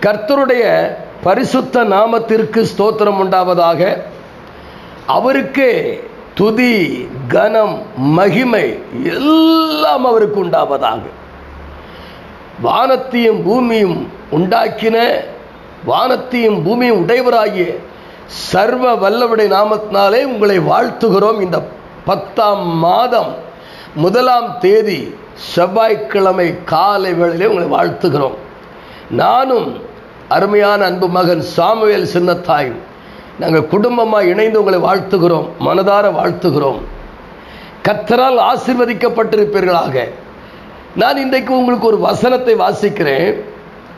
கர்த்தருடைய பரிசுத்த நாமத்திற்கு ஸ்தோத்திரம் உண்டாவதாக. அவருக்கே துதி கனம் மகிமை எல்லாம் அவருக்கு உண்டாவதாக. வானத்தையும் பூமியும் உண்டாக்கின வானத்தையும் பூமியும் உடையவராகிய சர்வ வல்லவுடைய நாமத்தினாலே உங்களை வாழ்த்துகிறோம். இந்த பத்தாம் மாதம் முதலாம் தேதி செவ்வாய்க்கிழமை காலை வேளையிலே உங்களை வாழ்த்துகிறோம். நானும் அருமையான அன்பு மகன் சாமுவேல் சின்னத்தாய் நாங்கள் குடும்பமாக இணைந்து உங்களை வாழ்த்துகிறோம் மனதார வாழ்த்துகிறோம். கத்தரால் ஆசிர்வதிக்கப்பட்டிருப்பீர்களாக. நான் இன்றைக்கு உங்களுக்கு ஒரு வசனத்தை வாசிக்கிறேன்.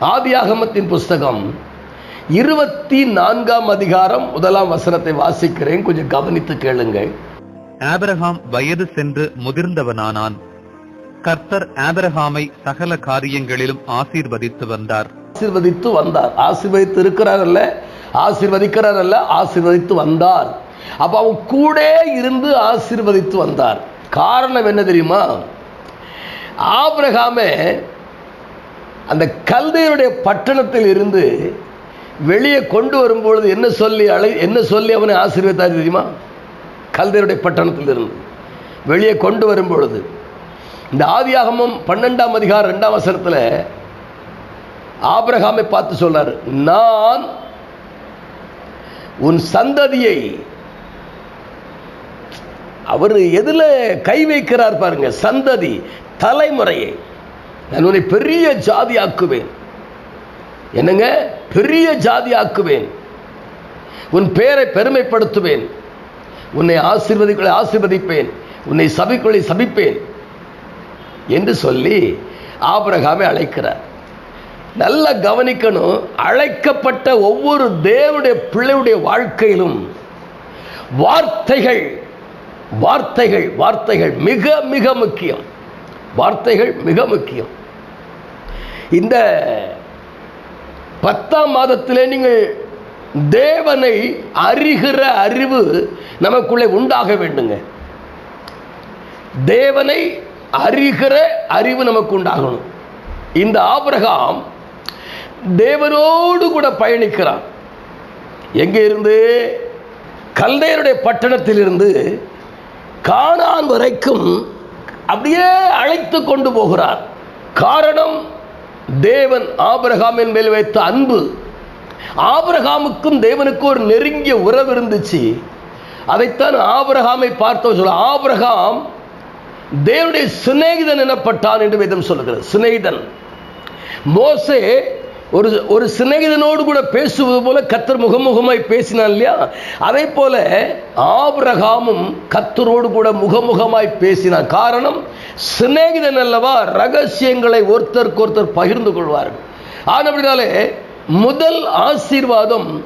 ஆதியாகமத்தின் புஸ்தகம் இருபத்தி நான்காம் அதிகாரம் முதலாம் வசனத்தை வாசிக்கிறேன். கொஞ்சம் கவனித்து கேளுங்கள். ஆபரகாம் வயது சென்று முதிர்ந்தவனானான். கர்த்தர் ஆபரகாமை சகல காரியங்களிலும் ஆசீர்வதித்து வந்தார். ஆசிர்வதித்து வந்தார். ஆசிர்வதித்து இருக்கிறார் அல்ல ஆசிர்வதிக்கிறார் அல்ல ஆசிர்வதித்து வந்தார். அப்ப அவன் கூட இருந்து ஆசிர்வதித்து வந்தார். காரணம் என்ன தெரியுமா? ஆபிரகாமே அந்த கல்தையுடைய பட்டணத்தில் இருந்து வெளியே கொண்டு வரும்பொழுது என்ன சொல்லி அழை என்ன சொல்லி அவனை ஆசீர்வதித்தார் தெரியுமா? கல்தையுடைய பட்டணத்தில் இருந்து. வெளியே கொண்டு வரும்பொழுது. இந்த ஆதியாகமும் பன்னெண்டாம் அதிகாரம் ரெண்டாம் வசனத்தில் ஆபிரகாமை பார்த்து சொல்றாரு நான் உன் சந்ததியை அவர் எதுல கை வைக்கிறார் பாருங்க சந்ததி தலைமுறையை. நான் உன்னை பெரிய ஜாதி ஆக்குவேன். என்னங்க? பெரிய ஜாதி ஆக்குவேன். உன் பெயரை பெருமைப்படுத்துவேன். உன்னை ஆசீர்வதிக்குள்ளே ஆசீர்வதிப்பேன். உன்னை சபிக்குள்ளே சபிப்பேன். என்று சொல்லி ஆபரகாமை அழைக்கிறார். நல்லா கவனிக்கணும். அழைக்கப்பட்ட ஒவ்வொரு தேவனுடைய பிள்ளையுடைய வாழ்க்கையிலும் வார்த்தைகள் வார்த்தைகள் வார்த்தைகள் மிக மிக முக்கியம். வார்த்தைகள் மிக முக்கியம். இந்த பத்தாம் மாதத்திலே நீங்கள் தேவனை அறிகிற அறிவு நமக்குள்ளே உண்டாக வேண்டுங்க. தேவனை அறிகிற அறிவு நமக்கு உண்டாகணும். இந்த ஆபிரகாம் தேவனோடு கூட பயணிக்கிறான். எங்கே இருந்து? கல்தையருடைய பட்டணத்திலிருந்து காணான் வரைக்கும் அப்படியே அழைத்து கொண்டு போகிறார். காரணம் தேவன் ஆபிரகாமின் மேல் வைத்த அன்பு. ஆபிரகாமுக்கும் தேவனுக்கும் ஒரு நெருங்கிய உறவு இருந்துச்சு. அதைத்தான் ஆபிரகாமை பார்த்தவர் சொல்ல ஆபிரகாம் தேவனுடைய சிநேகிதன் எனப்பட்டான் என்று வேதம் சொல்லுகிறது. சிநேகிதன். மோசே ஒரு ஒரு சிநேகிதனோடு கூட பேசுவது போல கத்தர் முகமுகமாய் பேசினான் இல்லையா? அதே போல ஆபிரகாமும் கத்தரோடு கூட முகமுகமாய் பேசினான். காரணம் சிநேகிதன் அல்லவா ரகசியங்களை ஒருத்தருக்கு ஒருத்தர் பகிர்ந்து கொள்வார்கள். ஆனபடினாலே முதல் ஆசீர்வாதம்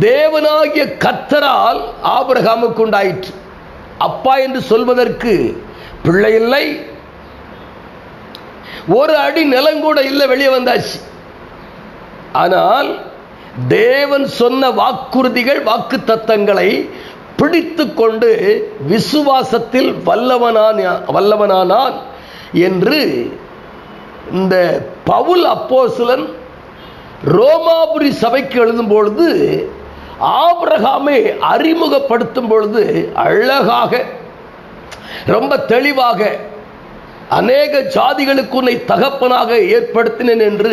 தேவனாகிய கத்தரால் ஆபிரகாமுக்கு உண்டாயிற்று. அப்பா என்று சொல்வதற்கு பிள்ளை இல்லை. ஒரு அடி நிலங்கூட இல்லை வெளியே வந்தாச்சு. ஆனால் தேவன் சொன்ன வாக்குறுதிகள் வாக்கு தத்தங்களை பிடித்து கொண்டு விசுவாசத்தில் வல்லவனான் வல்லவனானான் என்று இந்த பவுல் அப்போசிலன் ரோமாபுரி சபைக்கு எழுதும் பொழுது ஆபிரகாமை அறிமுகப்படுத்தும் பொழுது அழகாக ரொம்ப தெளிவாக அநேக ஜாதிகளுக்கு உன்னை தகப்பனாக ஏற்படுத்தினேன் என்று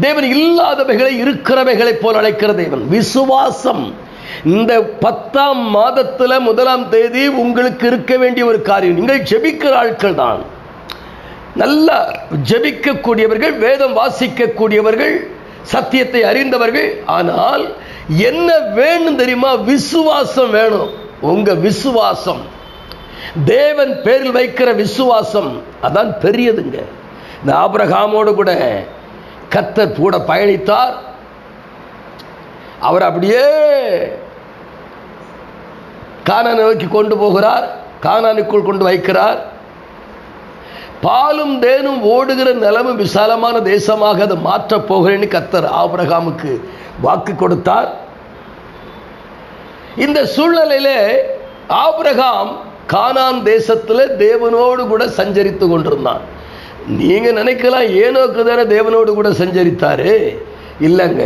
தேவன் இல்லாதவைகளை இருக்கிறவைகளைப் போல் அழைக்கிற தேவன். விசுவாசம். இந்த பத்தாம் மாதத்தில் முதலாம் தேதி உங்களுக்கு இருக்க வேண்டிய ஒரு காரியம். நீங்கள் ஜெபிக்கிற ஆட்கள் தான் நல்லா ஜெபிக்கக்கூடியவர்கள் வேதம் வாசிக்கக்கூடியவர்கள் சத்தியத்தை அறிந்தவர்கள். ஆனால் என்ன வேணும் தெரியுமா? விசுவாசம் வேணும். உங்கள் விசுவாசம். தேவன் பேரில் வைக்கிற விசுவாசம் அதான் பெரியதுங்க. இந்த ஆபிரகாமோடு கூட கத்தர் கூட பயணித்தார். அவர் அப்படியே கானானை நோக்கி கொண்டு போகிறார் காணானுக்குள் கொண்டு வைக்கிறார். பாலும் தேனும் ஓடுகிற நிலமும் விசாலமான தேசமாக அதை மாற்றப் போகிறேன்னு கத்தர் ஆபிரகாமுக்கு வாக்கு கொடுத்தார். இந்த சூழ்நிலையிலே ஆபிரகாம் கானான் தேசத்தில் தேவனோடு கூட சஞ்சரித்து கொண்டிருந்தான். நீங்கள் நினைக்கலாம் ஏனோக்கு தானே தேவனோடு கூட சஞ்சரித்தார்? இல்லைங்க.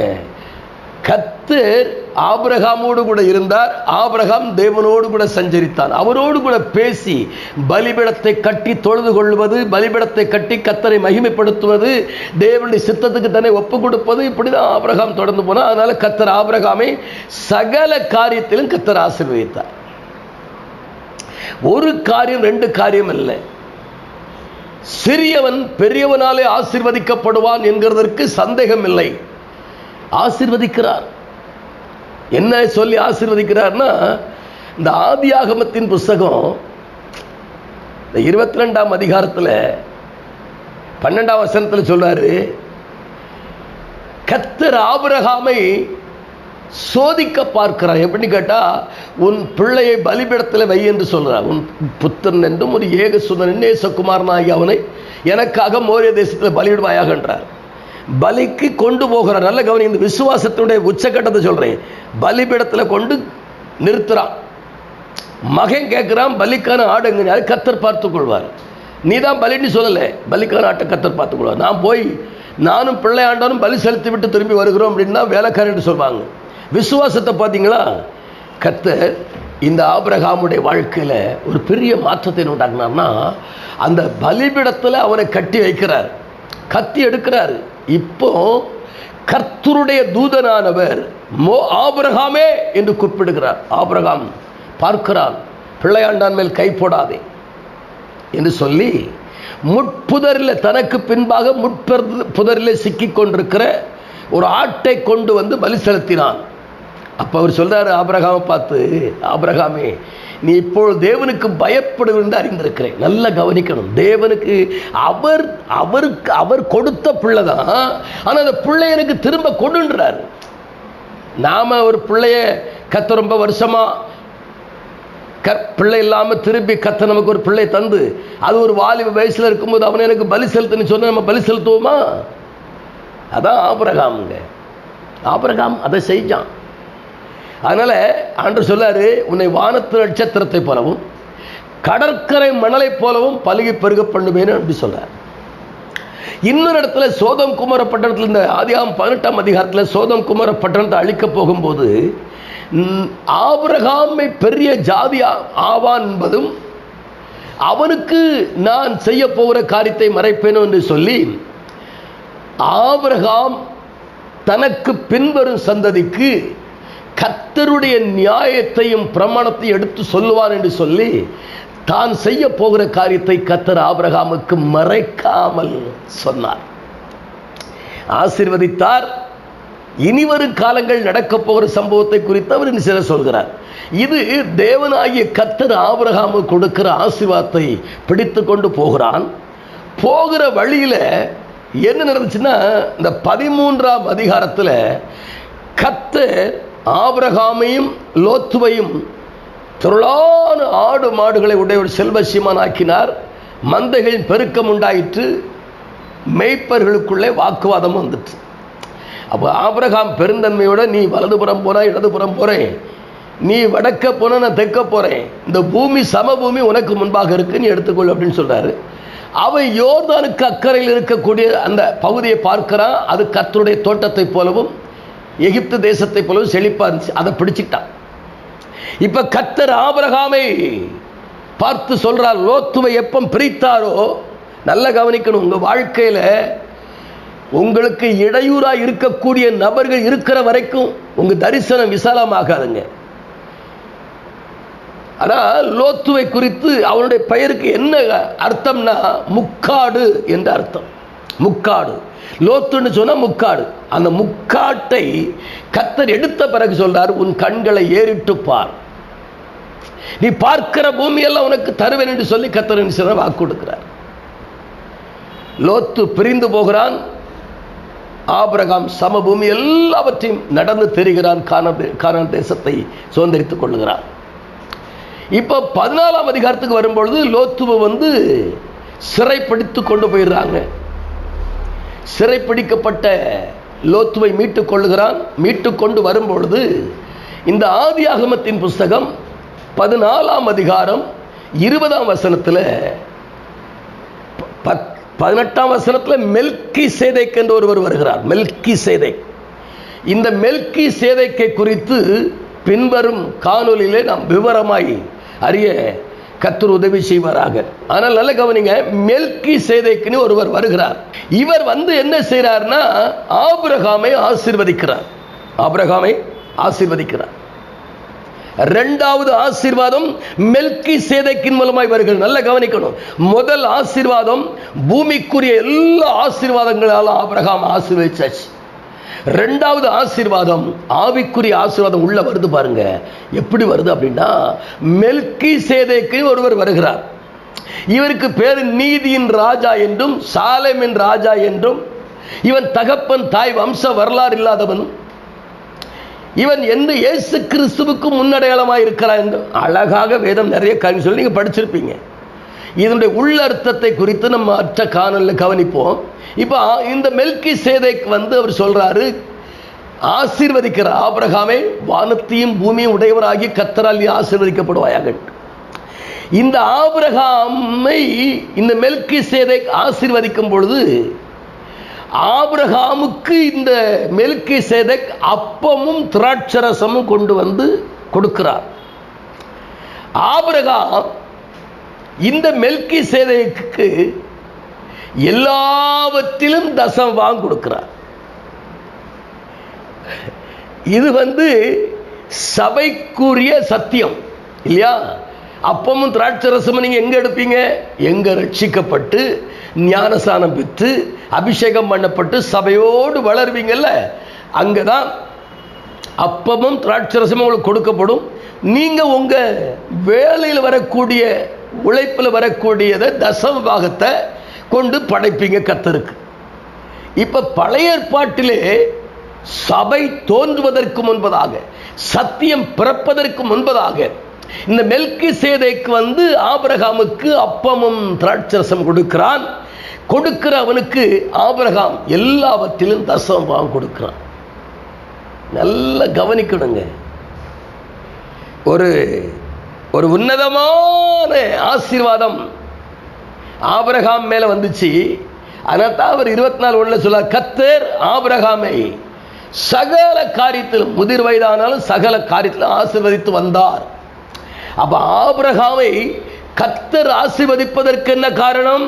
கத்தர் ஆபிரகாமோடு கூட இருந்தார் ஆபிரகாம் தேவனோடு கூட சஞ்சரித்தார் அவரோடு கூட பேசி பலிபிடத்தை கட்டி தொழுது கொள்வது பலிபிடத்தை கட்டி கத்தரை மகிமைப்படுத்துவது தேவனுடைய சித்தத்துக்கு தன்னை ஒப்பு கொடுப்பது இப்படி தான் ஆபிரகாம் தொடர்ந்து போனால் அதனால் கத்தர் ஆபிரகாமை சகல காரியத்திலும் கத்தர் ஆசீர்வதித்தார். ஒரு காரியம் ரெண்டு காரியம் இல்லை சிறியவன் பெரியவனாலே ஆசிர்வதிக்கப்படுவான் என்கிறதற்கு சந்தேகம் இல்லை. ஆசிர்வதிக்கிறார். என்ன சொல்லி ஆசிர்வதிக்கிறார்னா இந்த ஆதியாகமத்தின் புஸ்தகம் இந்த இருபத்தி ரெண்டாம் அதிகாரத்தில் பன்னெண்டாம் வசனத்தில் சொல்றாரு கத்தர் ஆபிரகாமை சோதிக்க பார்க்கிறார். எப்படி கேட்டா உன் பிள்ளையை பலிபிடத்தில் வை என்று சொல்கிறார் உன் புத்தன் என்றும் ஒரு ஏகசுதன் நேசகுமாரனாகி அவனை எனக்காக மோரிய தேசத்தில் பலியிடுவாயாக என்றார். பலிக்கு கொண்டு போகிறார். நல்ல கவனி இந்த விசுவாசத்தினுடைய உச்சக்கட்டத்தை சொல்றேன். பலிபிடத்தில் கொண்டு நிறுத்துறான். மகன் கேட்குறான் பலிக்கான ஆடுங்க அது கத்தர் பார்த்து கொள்வார். நீ தான் பலின்னு சொல்லலை பலிக்கான ஆட்டை கத்தர் பார்த்து கொள்வார். நான் போய் நானும் பிள்ளையாண்டாலும் பலி செலுத்தி விட்டு திரும்பி வருகிறோம் அப்படின்னா வேலைக்காரன் சொல்லுவாங்க விசுவாசத்தை பார்த்தீங்களா? கத்தர் இந்த ஆபிரகாமுடைய வாழ்க்கையில் ஒரு பெரிய மாற்றத்தை உண்டாக்குனார்னா அந்த பலிபிடத்தில் அவனை கட்டி வைக்கிறார். கத்தி எடுக்கிறார். இப்போ கர்த்தருடைய தூதனானவர் மோ ஆபிரகாமே என்று குறிப்பிடுகிறார் ஆபிரகாம் பார்க்கிறான். பிள்ளையாண்டான் மேல் கை போடாதே என்று சொல்லி முட்புதரில் தனக்கு பின்பாக முட்பெரு புதரில் சிக்கிக் கொண்டிருக்கிற ஒரு ஆட்டை கொண்டு வந்து பலி செலுத்தினான். அப்போ அவர் சொல்கிறார் ஆபிரகாமை பார்த்து ஆபிரகாமே நீ இப்பொழுது தேவனுக்கு பயப்படும் என்று அறிந்திருக்கிறேன். நல்லா கவனிக்கணும். தேவனுக்கு அவர் அவருக்கு அவர் கொடுத்த பிள்ளை தான் ஆனால் அந்த பிள்ளை எனக்கு திரும்ப கொடுன்றார். நாம ஒரு பிள்ளைய கத்த ரொம்ப வருஷமா க பிள்ளை இல்லாமல் திருப்பி கத்த நமக்கு ஒரு பிள்ளை தந்து அது ஒரு வாலிப வயசில் இருக்கும்போது அவனை எனக்கு பலி செலுத்துன்னு சொன்ன நம்ம பலி செலுத்துவோமா? அதான் ஆபரகாமுங்க. ஆபரகாம் அதை செஞ்சான். அதனால ஆண்டு சொல்லாரு உன்னை வானத்து நட்சத்திரத்தை போலவும் கடற்கரை மணலை போலவும் பழுகி பெருக பண்ணுவேன்னு அப்படி சொல்கிறார் இன்னொரு இடத்துல சோதம் குமார பட்டணத்தில் இந்த ஆதியாம் பதினெட்டாம் அதிகாரத்தில் சோதம் குமார பட்டணத்தை அழிக்க போகும்போது ஆபரகாமை பெரிய ஜாதி ஆவான் என்பதும் அவனுக்கு நான் செய்ய போகிற காரியத்தை மறைப்பேனோ என்று சொல்லி ஆபரகாம் தனக்கு பின்வரும் சந்ததிக்கு கத்தருடைய நியாயத்தையும் பிரமாணத்தையும் எடுத்து சொல்லுவார் என்று சொல்லி தான் செய்ய போகிற காரியத்தை கத்தர் ஆபிரகாமுக்கு மறைக்காமல் சொன்னார். ஆசீர்வதித்தார். இனிவரும் காலங்கள் நடக்கப் போகிற சம்பவத்தை குறித்து அவர் சில சொல்கிறார். இது தேவனாகிய கத்தர் ஆபிரகாமு கொடுக்கிற ஆசீர்வாதத்தை பிடித்து கொண்டு போகிறான். போகிற வழியில என்ன நடந்துச்சுன்னா இந்த பதிமூன்றாம் அதிகாரத்தில் கத்தர் ஆபிரகாமையும் லோத்துவையும் திரளான ஆடு மாடுகளை உடைய ஒரு செல்வசியமான் ஆக்கினார். மந்தைகளின் பெருக்கம் உண்டாயிற்று. மெய்ப்பர்களுக்குள்ளே வாக்குவாதம் வந்துட்டு அப்போ ஆபிரகாம் பெருந்தன்மையோட நீ வலதுபுறம் போகிற இடதுபுறம் போகிறேன் நீ வடக்க போன நான் தெற்க போகிறேன் இந்த பூமி சமபூமி உனக்கு முன்பாக இருக்கு நீ எடுத்துக்கொள் அப்படின்னு சொல்கிறாரு அவன் யோர்தானுக்கு அக்கறையில் இருக்கக்கூடிய அந்த பகுதியை பார்க்கிறான். அது கத்தருடைய தோட்டத்தை போலவும் எகிப்து தேசத்தை போலவும் செழிப்பா இருந்துச்சு. அதை பிடிச்சிட்டான் இப்ப கத்தர் ஆபரகாமை பார்த்து சொல்றார் லோத்துவை எப்போ பிரித்தாரோ? நல்ல கவனிக்கணும். உங்க வாழ்க்கையில உங்களுக்கு இடையூறா இருக்கக்கூடிய நபர்கள் இருக்கிற வரைக்கும் உங்க தரிசனம் விசாலமாகாதுங்க. ஆனால் லோத்துவை குறித்து அவனுடைய பெயருக்கு என்ன அர்த்தம்னா முக்காடு என்ற அர்த்தம். முக்காடு. லோத்துன்னு சொன்னால் முக்காடு. அந்த முக்காட்டை கத்தர் எடுத்த பிறகு சொல்றார் உன் கண்களை ஏறிட்டு பார். நீ பார்க்கிற பூமியெல்லாம் உனக்கு தருவேன் என்று சொல்லி கத்தர் என்ன வாக்கு கொடுக்கிறார். லோத்து பிரிந்து போகிறான். ஆபிரகாம் சமபூமி எல்லாவற்றையும் நடந்து தெரிகிறான். கானான் கானான் தேசத்தை சுதந்திரித்துக் கொள்ளுகிறான். இப்போ பதினாலாம் அதிகாரத்துக்கு வரும்பொழுது லோத்துவை வந்து சிறைப்படுத்தி கொண்டு போயிடுறாங்க. சிறைப்பிடிக்கப்பட்ட லோத்துவை மீட்டுக் கொள்ளுகிறான் மீட்டு கொண்டு வரும்பொழுது இந்த ஆதி ஆகமத்தின் புஸ்தகம் பதினாலாம் அதிகாரம் இருபதாம் வசனத்தில் பத்- பதினெட்டாம் வசனத்தில் மெல்கி சேதைக் என்று ஒருவர் வருகிறார். மெல்கி சேதை இந்த மெல்கி சேதைக்கை குறித்து பின்வரும் காணொலியிலே நாம் விவரமாய் அறிய கத்தர் உதவி செய்வாராக. ஆனால் நல்ல கவனிங்க மெல்கி சேதைக்குன்னு ஒருவர் வருகிறார். இவர் வந்து என்ன செய்கிறார்னா ஆபிரகாமை ஆசிர்வதிக்கிறார். ஆபிரகாமை ஆசிர்வதிக்கிறார். ரெண்டாவது ஆசீர்வாதம் மெல்கி சேதைக்கின் மூலமாய் வருகிறது. நல்ல கவனிக்கணும். முதல் ஆசீர்வாதம் பூமிக்குரிய எல்லா ஆசீர்வாதங்களாலும் ஆபிரகாம் ஆசீர்வதிச்சாச்சு. ரெண்டாவது ஆசீர்வாதம் ஆவிக்குரிய ஆசீர்வாதம் உள்ள வருது பாருங்க. எப்படி வருது அப்படின்னா மெல்கி சேதைக்கு ஒருவர் வருகிறார். இவருக்கு பேர் நீதியின் ராஜா என்றும் சாலமின் ராஜா என்றும் இவன் தகப்பன் தாய் வம்ச வரலாறு இல்லாதவன். இவன் எந்த இயேசு கிறிஸ்துவுக்கு முன்னடையாளமாக இருக்கிறான் என்று அழகாக வேதம் நிறைய கல்வி சொல்லி நீங்கள் படிச்சிருப்பீங்க. இதனுடைய உள்ளர்த்தத்தை குறித்து நம்ம அற்ற காணலில் கவனிப்போம். இப்போ இந்த மெல்கி சேதைக்கு வந்து அவர் சொல்றாரு ஆசீர்வதிக்கிற ஆபரகாமே வானத்தையும் பூமியும் உடையவராகி கத்தரால் ஆசீர்வதிக்கப்படுவாயாக இந்த ஆபிரகாமை இந்த மெல்கி சேதை ஆசீர்வதிக்கும் பொழுது ஆபிரகாமுக்கு இந்த மெல்கி சேதக் அப்பமும் திராட்சரசமும் கொண்டு வந்து கொடுக்கிறார். ஆபிரகாம் இந்த மெல்கி சேதைக்கு எல்லாவற்றிலும் தசம் வாங்க கொடுக்கிறார். இது வந்து சபைக்குரிய சத்தியம் இல்லையா? அப்பமும் திராட்சரசமும் நீங்க எங்க எடுப்பீங்க? எங்க ரட்சிக்கப்பட்டு ஞானசானம் பெற்று அபிஷேகம் பண்ணப்பட்டு சபையோடு வளருவீங்கல்ல? அங்கதான் அப்பமும் திராட்சரசமும் உங்களுக்கு கொடுக்கப்படும். நீங்க உங்க வேலையில் வரக்கூடிய உழைப்பில் வரக்கூடியதை தசம பாகத்தை கொண்டு படைப்பீங்க கத்தருக்கு இப்ப பழைய ஏற்பாட்டிலே சபை தோன்றுவதற்கு முன்பதாக சத்தியம் பிறப்பதற்கு முன்பதாக இந்த மெல்கி சேதைக்கு வந்து ஆபிரகாமுக்கு அப்பமும் திராட்சரசம் கொடுக்கிறான். கொடுக்கிற அவனுக்கு ஆபிரகாம் எல்லாவற்றிலும் தசம் கொடுக்கிறான். நல்லா கவனிக்கணுங்க. ஒரு ஒரு உன்னதமான ஆசீர்வாதம் ஆபிரகாம் மேல வந்துச்சு. அதனால் தான் அவர் இருபத்தி நாலு ஒன்றில் சொல்ல கத்தர் ஆபிரகாமை சகல காரியத்தில் முதிர் வயதானாலும் சகல காரியத்திலும் ஆசிர்வதித்து வந்தார். அப்ப ஆபிரகாமை கத்தர் ஆசிர்வதிப்பதற்கு என்ன காரணம்?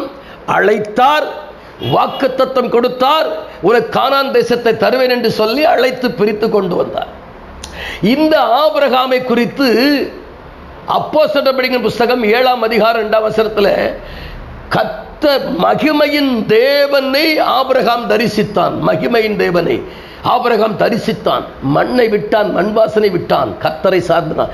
அழைத்தார் வாக்குத்தத்தம் கொடுத்தார் உனக்கு கானான் தேசத்தை தருவேன் என்று சொல்லி அழைத்து பிரித்து கொண்டு வந்தார். இந்த ஆபிரகாமை குறித்து அப்போ சட்டப்படிங்கிற புஸ்தகம் ஏழாம் அதிகாரம் ரெண்டாம் வசனத்தில் கத்த மகிமையின் தேவனை ஆபிரகாம் தரிசித்தான். மகிமையின் தேவனை ஆபிரகாம் தரிசித்தான். மண்ணை விட்டான் மண் வாசனை விட்டான் கத்தரை சார்ந்தான்.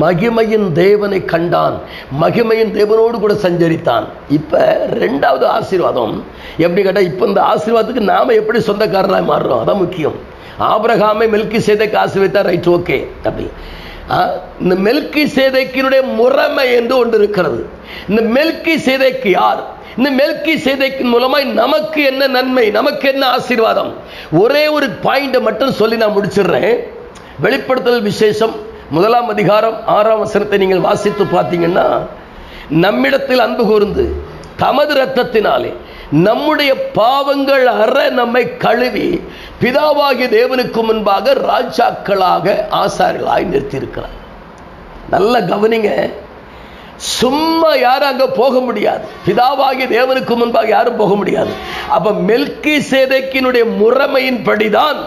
மகிமையின் தேவனை கண்டான். மகிமையின் தேவனோடு கூட சஞ்சரித்தான். இப்ப ரெண்டாவது ஆசீர்வாதம். எப்படி கேட்டா இப்ப இந்த ஆசீர்வாதத்துக்கு நாம எப்படி சொந்தக்காரராக மாறுறோம்? அதான் முக்கியம். ஆபிரகாமை மெல்கி காசு வைத்தா ரைட் ஓகே. அப்படி. இந்த மெல்கி சேதைக்கினுடைய முறைமை என்று ஒன்று இருக்கிறது. இந்த மெல்கி சேதைக்கு யார்? இந்த மெல்கி சேதைக்கின் மூலமாய் நமக்கு என்ன நன்மை நமக்கு என்ன ஆசீர்வாதம்? ஒரே ஒரு பாயிண்டை மட்டும் சொல்லி நான் முடிச்சிடுறேன். வெளிப்படுத்தல் விசேஷம் முதலாம் அதிகாரம் ஆறாம் வசனத்தை நீங்கள் வாசித்து பார்த்தீங்கன்னா நம்மிடத்தில் அன்பு கூர்ந்து தமது இரத்தத்தினாலே நம்முடைய பாவங்கள் அற நம்மை கழுவி பிதாவாகிய தேவனுக்கு முன்பாக ராஜாக்களாக ஆசாரிகளாய் நிறுத்தியிருக்கிறார். நல்ல கவனிங்க. சும்மா யாரும் அங்க போக முடியாது. பிதாவாகிய தேவனுக்கு முன்பாக யாரும் போக முடியாது. அப்ப மெல்கி சேதைக்கினுடைய முறைமையின் படிதான்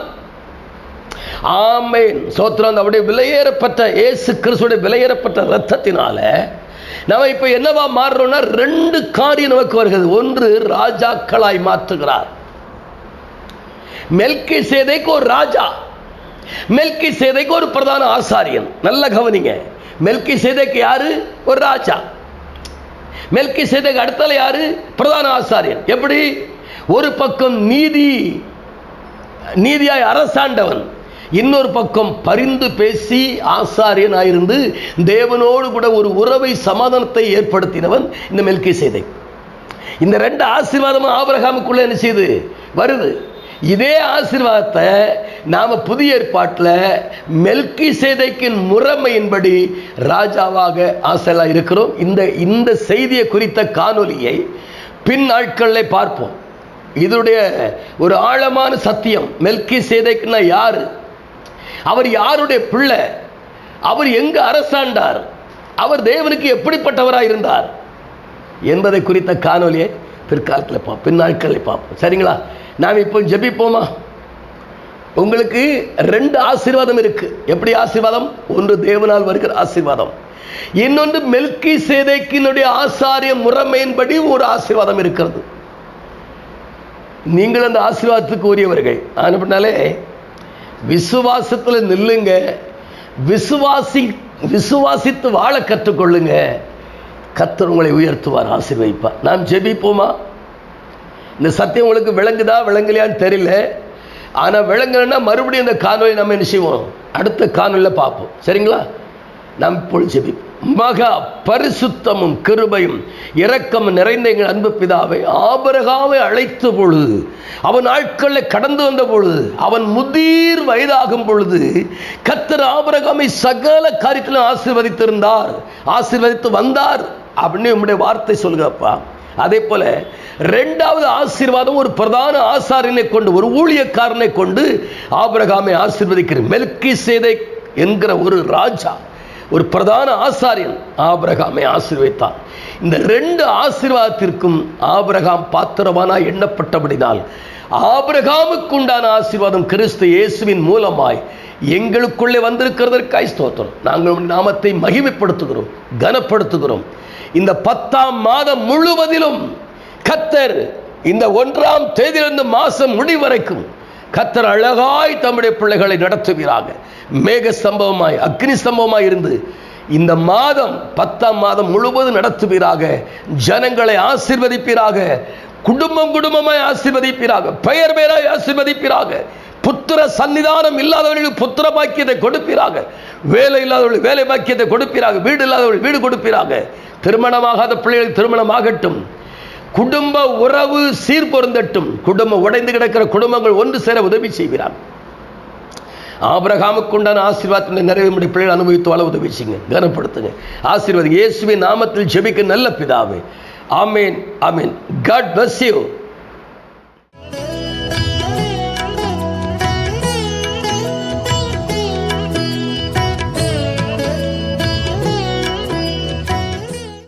ஆமேன். சோத்திரம் அவருடைய விலையேறப்பட்ட இயேசு கிறிஸ்துடைய விலையேறப்பட்ட ரத்தத்தினால நம்ம இப்ப என்னவா மாறுறோம்னா ரெண்டு காரியம் நமக்கு வருகிறது. ஒன்று ராஜாக்களாய் மாற்றுகிறார். மெல்கி சேதைக்கு ஒரு ராஜா. மெல்கி சேதைக்கு ஒரு பிரதான ஆசாரியன். நல்ல கவனிங்க. மெல்கி சேதைக்கு யாரு? ஒரு ராஜா. மெல்கி சேதைக்கு அடுத்தால யாரு? பிரதான ஆசாரியன். எப்படி? ஒரு பக்கம் நீதி நீதியாய் அரசாண்டவன். இன்னொரு பக்கம் பரிந்து பேசி ஆசாரியனாயிருந்து தேவனோடு கூட ஒரு உறவை சமாதானத்தை ஏற்படுத்தினவன் இந்த மெல்கி சேதை இந்த ரெண்டு ஆசீர்வாதமும் ஆபிரகாமுக்குள்ள என்ன செய்யுது வருது. இதே ஆசீர்வாதத்தை நாம் புதிய ஏற்பாட்டில் மெல்கி சேதைக்கின் முறைமையின்படி ராஜாவாக ஆசலாக இருக்கிறோம். இந்த இந்த செய்தியை குறித்த காணொலியை பின் நாட்களில் பார்ப்போம். இதனுடைய ஒரு ஆழமான சத்தியம் மெல்கி சேதைக்குன்னா யார்? அவர் யாருடைய பிள்ளை? அவர் எங்கு அரசாண்டார்? அவர் தேவனுக்கு எப்படிப்பட்டவராக இருந்தார்? என்பதை குறித்த காணொலியை பிற்காலத்தில் பார்ப்போம் பின்னாட்களில் பார்ப்போம். சரிங்களா? நாம் இப்போ ஜெபிப்போமா? உங்களுக்கு ரெண்டு ஆசீர்வாதம் இருக்கு. எப்படி ஆசீர்வாதம்? ஒன்று தேவனால் வருகிற ஆசீர்வாதம். இன்னொன்று மெல்கி சேதைக்கினுடைய ஆசாரிய முறைமையின்படி ஒரு ஆசீர்வாதம் இருக்கிறது. நீங்கள் அந்த ஆசீர்வாதத்துக்கு உரியவர்கள். அனுப்பினாலே விசுவாசத்தில் நில்லுங்க. விசுவாசி விசுவாசித்து வாழ கற்றுக்கொள்ளுங்க. கத்தர் உங்களை உயர்த்துவார் ஆசீர்வைப்பார் நாம் ஜெபிப்போமா? இந்த சத்தியம் உங்களுக்கு விளங்குதா விளங்கலையான்னு தெரியல. ஆனால் விளங்கலைன்னா மறுபடியும் இந்த காணொலி நம்ம என்ன செய்வோம்? அடுத்த காணொலியில் பார்ப்போம். சரிங்களா? நாம் இப்பொழுது ஜெபிப்போம். மகா பரிசுத்தமும் கிருபையும் இரக்கம் நிறைந்த எங்கள் அன்பு பிதாவை ஆபரகாவை அழைத்த பொழுது அவன் ஆட்களில் கடந்து வந்த பொழுது அவன் முதிர் வயதாகும் பொழுது கத்தர் ஆபரகாமை சகல காரியத்திலும் ஆசீர்வதித்திருந்தார் ஆசீர்வதித்து வந்தார் அப்படின்னு உம்முடைய வார்த்தை சொல்லுங்கப்பா அதே போல ரெண்டாவது ஆசீர்வாதம் ஒரு பிரதான ஆசாரியனை கொண்டு ஒரு ஊழியக்காரனை கொண்டு ஆபரகாமை ஆசீர்வதிக்கிற மெல்கி சேதை என்கிற ஒரு ராஜா ஒரு பிரதான ஆசாரியன் ஆபிரகாமை ஆசீர்வைத்தார். இந்த ரெண்டு ஆசீர்வாதத்திற்கும் ஆபிரகாம் பாத்திரமானா எண்ணப்பட்டபடினால் ஆபிரகாமுக்கு உண்டான ஆசீர்வாதம் கிறிஸ்து இயேசுவின் மூலமாய் எங்களுக்குள்ளே வந்திருக்கிறதற்காய் ஸ்தோத்திரம் நாங்கள் நாமத்தை மகிமைப்படுத்துகிறோம் கனப்படுத்துகிறோம். இந்த பத்தாம் மாதம் முழுவதிலும் கத்தர் இந்த ஒன்றாம் தேதியிலிருந்து மாசம் முடிவரைக்கும் கத்தர் அழகாய் தம்முடைய பிள்ளைகளை நடத்துவீராக. மேக சம்பவமாய் அக்னி சம்பவமாய் இருந்து இந்த மாதம் பத்தாம் மாதம் முழுவதும் நடத்துவீராக. ஜனங்களை ஆசிர்வதிப்பீராக. குடும்பம் குடும்பமாய் ஆசிர்வதிப்பீராக. பெயர் பெயராய் ஆசிர்வதிப்பீராக. புத்திர சன்னிதானம் இல்லாதவர்களுக்கு புத்திர பாக்கியத்தை கொடுப்பீராக. வேலை இல்லாதவர்கள் வேலை பாக்கியத்தை கொடுப்பீராக. வீடு இல்லாதவர்கள் வீடு கொடுப்பீராக. திருமணமாகாத பிள்ளைகள் திருமணமாகட்டும். குடும்ப உறவு சீர்பொருந்தட்டும். குடும்பம் உடைந்து கிடக்கிற குடும்பங்கள் ஒன்று சேர உதவி செய்கிறான். ஆபிரகாமுக்கு உண்டான ஆசீர்வாதத்தினுடைய நிறைவு நம்முடைய பிள்ளைகள் அனுபவித்து வாழ உதவி செய்யுங்க. கனப்படுத்துங்க. ஆசீர்வாதம். இயேசுவின் நாமத்தில் ஜெபிக்க நல்ல பிதாவே. ஆமேன் ஆமேன். God bless you